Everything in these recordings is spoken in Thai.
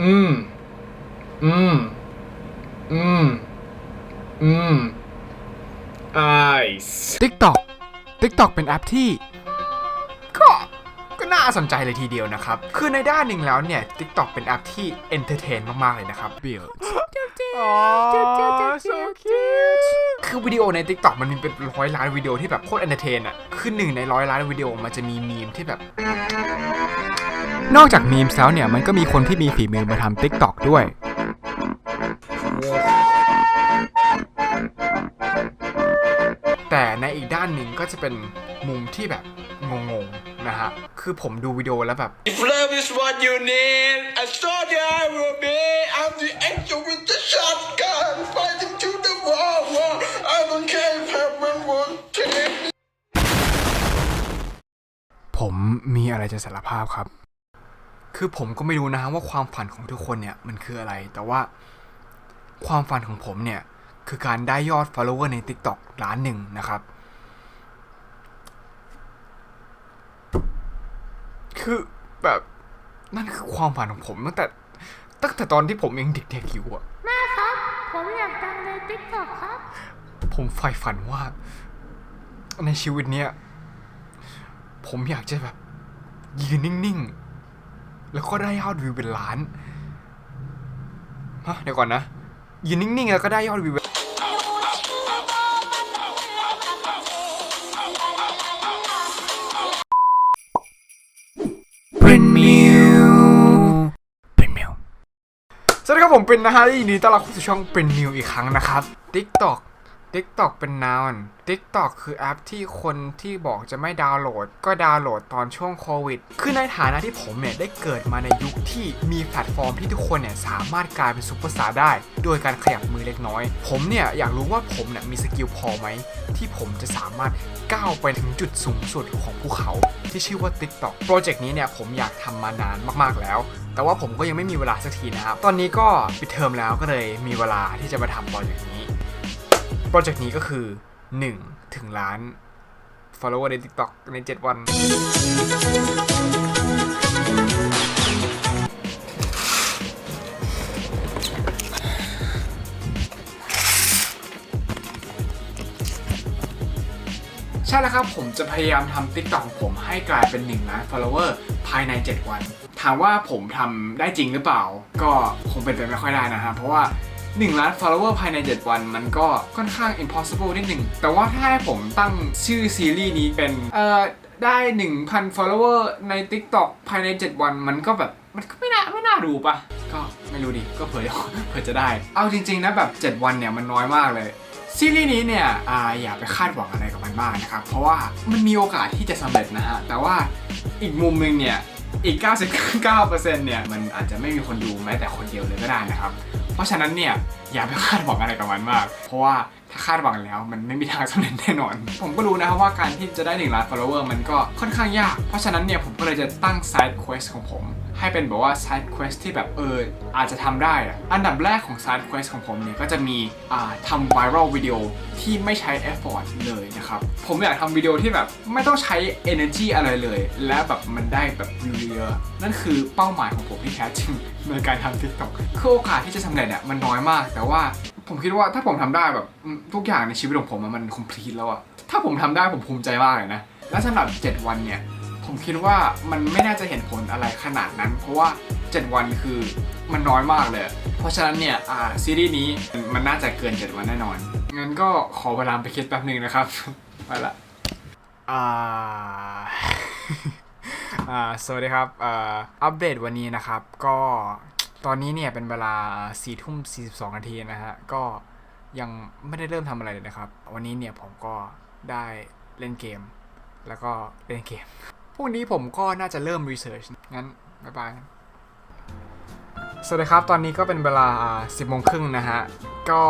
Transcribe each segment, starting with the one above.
อืม อืม อืม อืม ice TikTok TikTok เป็นแอปที่ ก็ก็น่าสนใจเลยทีเดียวนะครับ คือในด้านหนึ่งแล้วเนี่ย TikTok เป็นแอปที่เอนเตอร์เทนมาก ๆ เลยนะครับ Build อ๋อ so cute คือวิดีโอใน TikTok มันมีเป็นร้อยล้านวิดีโอที่แบบโคตรเอนเตอร์เทนอะ คือหนึ่งในร้อยล้านวิดีโอมันจะมีมีมที่แบบ นอกจากมีมแล้วเนี่ยมันก็มีคนที่มีฝีมือมาทำ TikTok ด้วย แต่ในอีกด้านหนึ่งก็จะเป็นมุมที่แบบงงๆนะฮะ คือผมดูวิดีโอแล้วแบบ If love is what you need, I thought I will be. I'm the angel with the shotgun, fighting to the wall. wall. I don't care if heaven won't take me. ผมมีอะไรจะสารภาพครับ คือผมก็ไม่รู้นะว่าความฝันของทุกคนเนี่ยมันคืออะไร แต่ว่าความฝันของผมเนี่ย คือการได้ยอด follower ใน TikTok ล้านหนึ่งนะครับ คือแบบนั่นคือความฝันของผมตั้งแต่ตั้งแต่ตอนที่ผมยังเด็กๆอยู่อะแม่ครับ ผมอยากดังในติ๊กต็อกครับ ผมใฝ่ฝันว่า ในชีวิตเนี้ยผมอยากจะแบบยืนนิ่งๆ แล้วก็ได้ยอดวิวเป็นล้านฮะเดี๋ยวก่อนนะยืนนิ่งๆแล้วก็ได้ยอดวิวเป็นเป็นมิวเป็นมิวสวัสดีครับผมเป็นนะฮะยินดีต้อนรับเข้าสู่ช่องเป็นนิวอีกครั้งนะครับ TikTok TikTok เป็น noun TikTok คือแอปที่คนที่บอกจะไม่ดาวน์โหลด ก็ดาวน์โหลดตอนช่วงโควิด คือในฐานะที่ผมเนี่ยได้เกิดมาในยุคที่มีแพลตฟอร์มที่ทุกคนเนี่ยสามารถกลายเป็นซุปเปอร์สตาร์ได้ โดยการขยับมือเล็กน้อย ผมเนี่ยอยากรู้ว่าผมเนี่ยมีสกิลพอไหม ที่ผมจะสามารถก้าวไปถึงจุดสูงสุดของภูเขา ที่ชื่อว่า TikTok โปรเจกต์นี้เนี่ยผมอยากทำมานานมากๆแล้ว แต่ว่าผมก็ยังไม่มีเวลาสักทีนะครับ ตอนนี้ก็ปิดเทอมแล้วก็เลยมีเวลาที่จะมาทำโปรเจกต์นี้ รเจกต์นี้ก็คือ 1 ถึงล้าน follower ใน TikTok ใน 7 วัน ใช่แล้วครับผมจะพยายามทำ TikTok ของผมให้กลายเป็น 1 ล้าน follower ภายใน 7 วัน ถามว่าผมทำได้จริงหรือเปล่า ก็คงเป็นไปไม่ค่อยได้นะฮะเพราะว่า 1 ล้าน follower ภายใน 7 วัน มันก็ค่อนข้าง impossible นิดหนึ่ง แต่ว่าถ้าให้ผมตั้งชื่อซีรีส์นี้เป็น เอ่อ ได้ 1,000 follower ใน TikTok ภายใน 7 วัน มันก็แบบ มันก็ไม่น่า ไม่น่าดูปะก็ไม่รู้ดิ ก็เผื่อเผื่อจะได้ เอาจริง ๆ นะ แบบ 7 วันเนี่ย มันน้อยมากเลยซีรีส์นี้เนี่ยอาอย่าไปคาดหวังอะไรกับมันมากนะครับ เพราะว่ามันมีโอกาสที่จะสำเร็จนะฮะ แต่ว่าอีกมุมหนึงเนี่ย อีก 99%เนี่ยมันอาจจะไม่มีคนดูแม้แต่คนเดียวเลยก็ได้นะครับ เพราะฉะนั้นเนี่ยอย่าไปคาดหวังอะไรกับมันมาก เพราะว่าถ้าคาดหวังแล้วมันไม่มีทางสำเร็จแน่นอน ผมก็รู้นะครับว่าการที่จะได้1ล้าน follower มันก็ค่อนข้างยาก เพราะฉะนั้นเนี่ยผมก็เลยจะตั้ง side quest ของผม ให้เป็นแบบว่า side quest ที่แบบเอออาจจะทำได้อะอันดับแรกของ side quest ของผมเนี่ยก็จะมีอ่าทำ viral วิดีโอที่ไม่ใช้ effort เลยนะครับ ผมอยากทำวิดีโอที่แบบไม่ต้องใช้ energy อะไรเลย และแบบมันได้แบบวิวเยอะนั่นคือเป้าหมายของผมที่แท้จริงในการทำ TikTok คือโอกาสที่จะสำเร็จเนี่ยมันน้อยมาก แต่ว่าผมคิดว่าถ้าผมทำได้แบบทุกอย่างในชีวิตของผมมัน complete แล้วอะถ้าผมทำได้ผมภูมิใจมากเลยนะและสำหรับ 7 วันเนี่ย ผมคิดว่ามันไม่น่าจะเห็นผลอะไรขนาดนั้น เพราะว่า 7 วันคือมันน้อยมากเลย เพราะฉะนั้นเนี่ยอ่าซีรีส์นี้มันน่าจะเกิน 7 วันแน่นอน งั้นก็ขอเวลาไปคิดแป๊บหนึ่งนะครับไปละอ่าอ่าสวัสดีครับอ่าอัปเดตวันนี้นะครับ ก็ตอนนี้เนี่ยเป็นเวลา4ทุ่ม42นาทีนะฮะ ก็ยังไม่ได้เริ่มทำอะไรเลยนะครับ วันนี้เนี่ยผมก็ได้เล่นเกม แล้วก็เล่นเกม พรุ่งนี้ผมก็น่าจะเริ่มรีเสิร์ชงั้น บ๊ายบาย สวัสดีครับ ตอนนี้ก็เป็นเวลาสิบโมงครึ่งนะฮะ ก็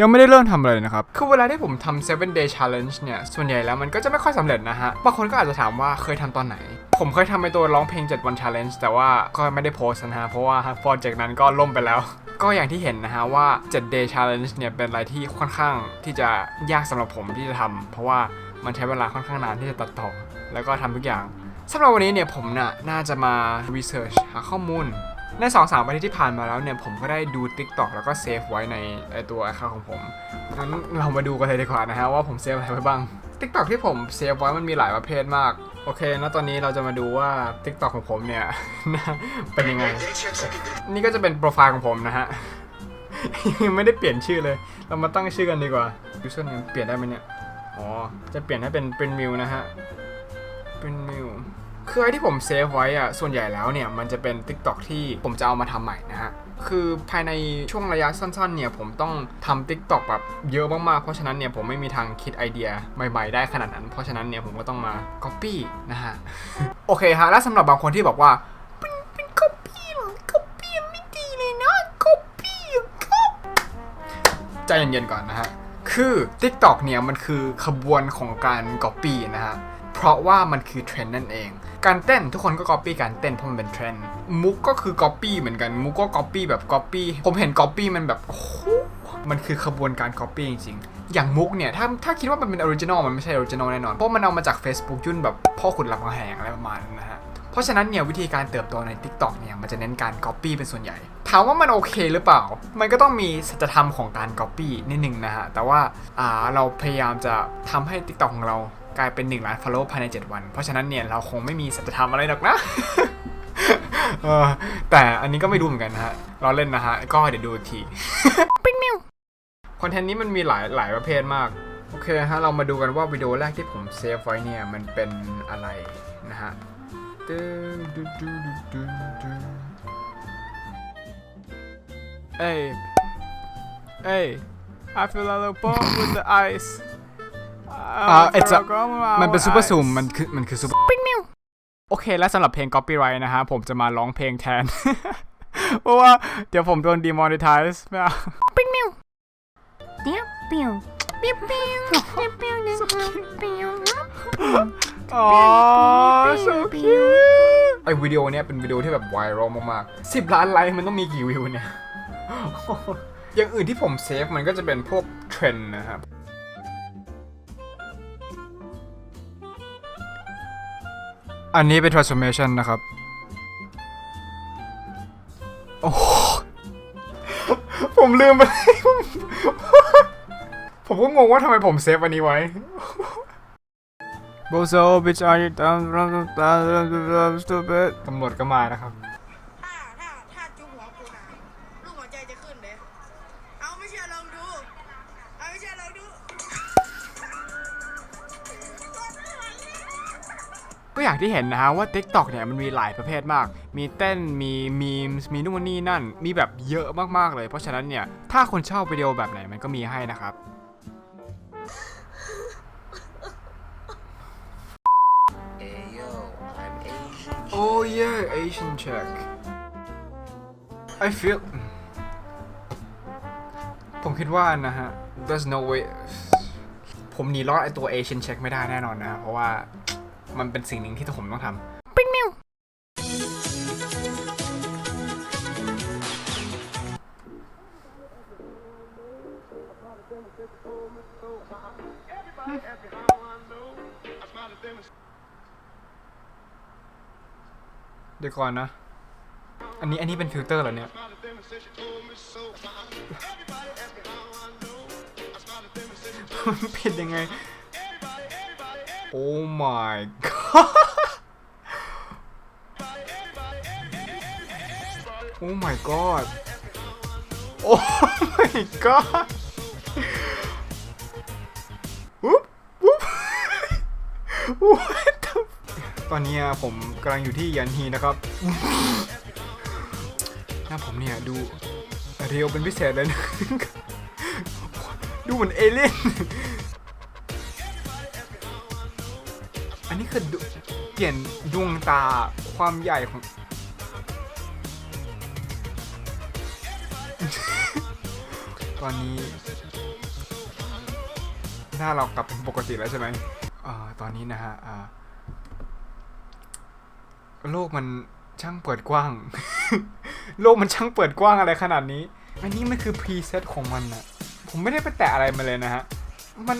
ยังไม่ได้เริ่มทำอะไรนะครับ คือเวลาที่ผมทำ7 day challenge เนี่ย ส่วนใหญ่แล้วมันก็จะไม่ค่อยสำเร็จนะฮะ บางคนก็อาจจะถามว่าเคยทำตอนไหน ผมเคยทำเป็นตัวร้องเพลง 7 วัน challenge แต่ว่าก็ไม่ได้โพสต์นะฮะ เพราะว่าโปรเจกต์นั้นก็ล่มไปแล้วก็อย่างที่เห็นนะฮะว่า 7 day challenge เนี่ยเป็นอะไรที่ค่อนข้างที่จะยากสำหรับผมที่จะทำเพราะว่า มันใช้เวลาค่อนข้างนานที่จะตัดต่อ แล้วก็ทำทุกอย่างสำหรับวันนี้เนี่ยผมน่ะน่าจะมา research หาข้อมูล ใน2อสามอาทิตย์ที่ผ่านมาแล้วเนี่ยผมก็ได้ดู TikTok แล้วก็เซฟไว้ในตัว account ของผมงั้นเรามาดูกันเลยดีกว่านะฮะว่าผมเซฟอะไรไว้บ้าง TikTok ที่ผมเซฟไว้มันมีหลายประเภทมากโอเคนะตอนนี้เราจะมาดูว่า TikTok ของผมเนี่ย เป็นยังไง นี่ก็จะเป็นโปรไฟล์ของผมนะฮะยังไม่ได้เปลี่ยนชื่อเลย เรามาตั้งชื่อกันดีกว่า username เปลี่ยนได้ไหมเนี่ย อ๋อ จะเปลี่ยนให้เป็นเป็นมิวนะฮะ เป็นมิวคือไอ้ที่ผมเซฟไว้อะส่วนใหญ่แล้วเนี่ย มันจะเป็น TikTok ที่ผมจะเอามาทำใหม่นะฮะ คือภายในช่วงระยะสั้นๆ เนี่ย ผมต้องทำ TikTok แบบเยอะมากๆ เพราะฉะนั้นเนี่ย ผมไม่มีทางคิดไอเดียใหม่ๆ ได้ขนาดนั้น เพราะฉะนั้นเนี่ย ผมก็ต้องมา Copy นะฮะ โอเคฮะ และสำหรับบางคนที่บอกว่าเป็นเป็น Copy เหรอ Copy ไม่ดีเลยนะ Copy ครับใจเย็นๆก่อนนะฮะ คือ TikTok เนี่ยมันคือขบวนของการ Copy นะฮะ เพราะว่ามันคือเทรนด์นั่นเอง การเต้นทุกคนก็ Copy การเต้นเพราะมันเป็นเทรนด์ มุกก็คือ Copy เหมือนกัน มุกก็ Copy แบบ Copy ผมเห็น Copy มันแบบโอ้มันคือขบวนการ Copy จริงๆ อย่างมุกเนี่ย ถ้าถ้าคิดว่ามันเป็นออริจินอลมันไม่ใช่ออริจินอลแน่นอน เพราะมันเอามาจาก Facebook ยุ่นแบบพ่อขุนรามคำแหงอะไรประมาณนั้นนะฮะ ราะฉะนั้นเนี่ยวิธีการเติบโตใน TikTok เนี่ยมันจะเน้นการ Copy เป็นส่วนใหญ่ ถามว่ามันโอเคหรือเปล่า มันก็ต้องมีสัจธรรมของการ Copy นิดนึงนะฮะ แต่ว่าอ่าเราพยายามจะทำให้ TikTok ของเรากลายเป็น1ล้าน follow ภายใน 7 วัน เพราะฉะนั้นเนี่ยเราคงไม่มีสัจธรรมอะไรหรอกนะเออแต่อันนี้ก็ไม่ดูเหมือนกันนะฮะเราเล่นนะฮะ ก็เดี๋ยวดูอีกทีเป็นมิวคอนเทนต์นี้มันมีหลายหลายประเภทมากโอเคฮะเรามาดูกันว่าวิดีโอแรกที่ผมเซฟไว้เนี่ยมันเป็นอะไรนะฮะ ตึ้งดึงดึงดึงดึงดึงเอ้ยเอ้ย I feel a little bump with the ice อ่า it's a มันเป็นซูเปอร์ซูมมันคือมันคือซูเปอร์เป็นมิวโอเค และสำหรับเพลง copyright นะฮะ ผมจะมาร้องเพลงแทน เพราะว่าเดี๋ยวผมโดน demonetize ไม่เอาเป็นมิวเดี๋ยวเปียวเปียวเปียวเปียวเปียวเปียวเปียว อ๋อ so cute ไอวิดีโอเนี้ยเป็นวิดีโอที่แบบไวรัลมากๆ10ล้านไลค์มันต้องมีกี่วิวเนี่ย อย่างอื่นที่ผมเซฟมันก็จะเป็นพวกเทรนนะครับอันนี้เป็น transformation นะครับ โอ้ผมลืมไป ผมก็งงว่าทำไมผมเซฟอันนี้ไว้ โบโซบิชอาร์ตามรัมตาสตูเบตตำรวจก็มานะครับ ถ้าถ้าถ้าจุ๊บหัวกูนะลูกหัวใจจะขึ้นเลยเอาไม่เชื่อลองดู เอาไม่เชื่อลองดู ก็อย่างที่เห็นนะฮะว่า TikTok เนี่ยมันมีหลายประเภทมาก มีเต้น มีมีมมีนู่นนี่นั่น มีแบบเยอะมากๆเลย เพราะฉะนั้นเนี่ย ถ้าคนชอบวิดีโอแบบไหนมันก็มีให้นะครับ Oh yeah Asian check I feel ผมคิดว่านะฮะ there's no way ผมหนีรอดไอตัว Asian check ไม่ได้แน่นอนนะ เพราะว่ามันเป็นสิ่งหนึ่งที่ผมต้องทำเป็นมิว เดี๋ยวก่อนนะ อันนี้อันนี้เป็นฟิลเตอร์เหรอเนี่ย มันผิดยังไง โอ้ my god โอ้ my god โอ้ my god อุ๊บอุ๊บ What the ตอนนี้ผมกำลังอยู่ที่ยันฮีนะครับ หน้าผมเนี่ยดูเรียวเป็นพิเศษเลยนะดูเหมือนเอเลี่ยน อันนี้คือเปลี่ยนดวงตาความใหญ่ของ ตอนนี้ หน้าเรากลับเป็นปกติแล้วใช่ไหมอตอนนี้นะฮะ โลกมันช่างเปิดกว้าง โลกมันช่างเปิดกว้างอะไรขนาดนี้ อันนี้มันคือพรีเซตของมันอะผมไม่ได้ไปแตะอะไรมาเลยนะฮะ มัน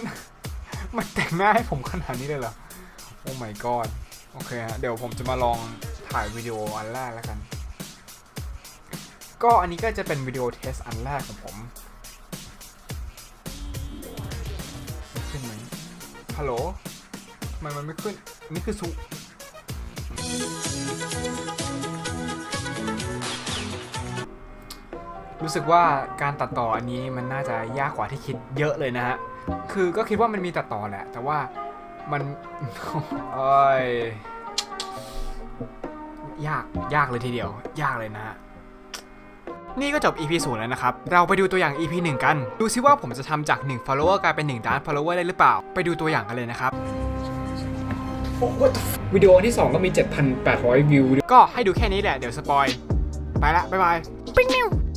มันแต่งหน้าให้ผมขนาดนี้เลยเหรอ โอ้ my god โอเคฮะ เดี๋ยวผมจะมาลองถ่ายวิดีโออันแรกแล้วกัน ก็อันนี้ก็จะเป็นวิดีโอเทสอันแรกของผมขึ้นไหมฮัลโหลทำไมมันไม่ขึ้นอันนี่คือสุ รู้สึกว่าการตัดต่ออันนี้มันน่าจะยากกว่าที่คิดเยอะเลยนะฮะ คือก็คิดว่ามันมีตัดต่อแหละ แต่ว่ามันเอ้ยยากยากเลยทีเดียว ยากเลยนะฮะ นี่ก็จบ EP 0แล้วนะครับ เราไปดูตัวอย่าง EP 1 กัน ดูซิว่าผมจะทำจาก 1 follower กลายเป็น 1 ล้าน follower ได้หรือเปล่า ไปดูตัวอย่างกันเลยนะครับ วิดีโอที่ 2 ก็มี 7,800 วิว ก็ให้ดูแค่นี้แหละ เดี๋ยวสปอย ไปละ บ๊ายบาย Pew, pew.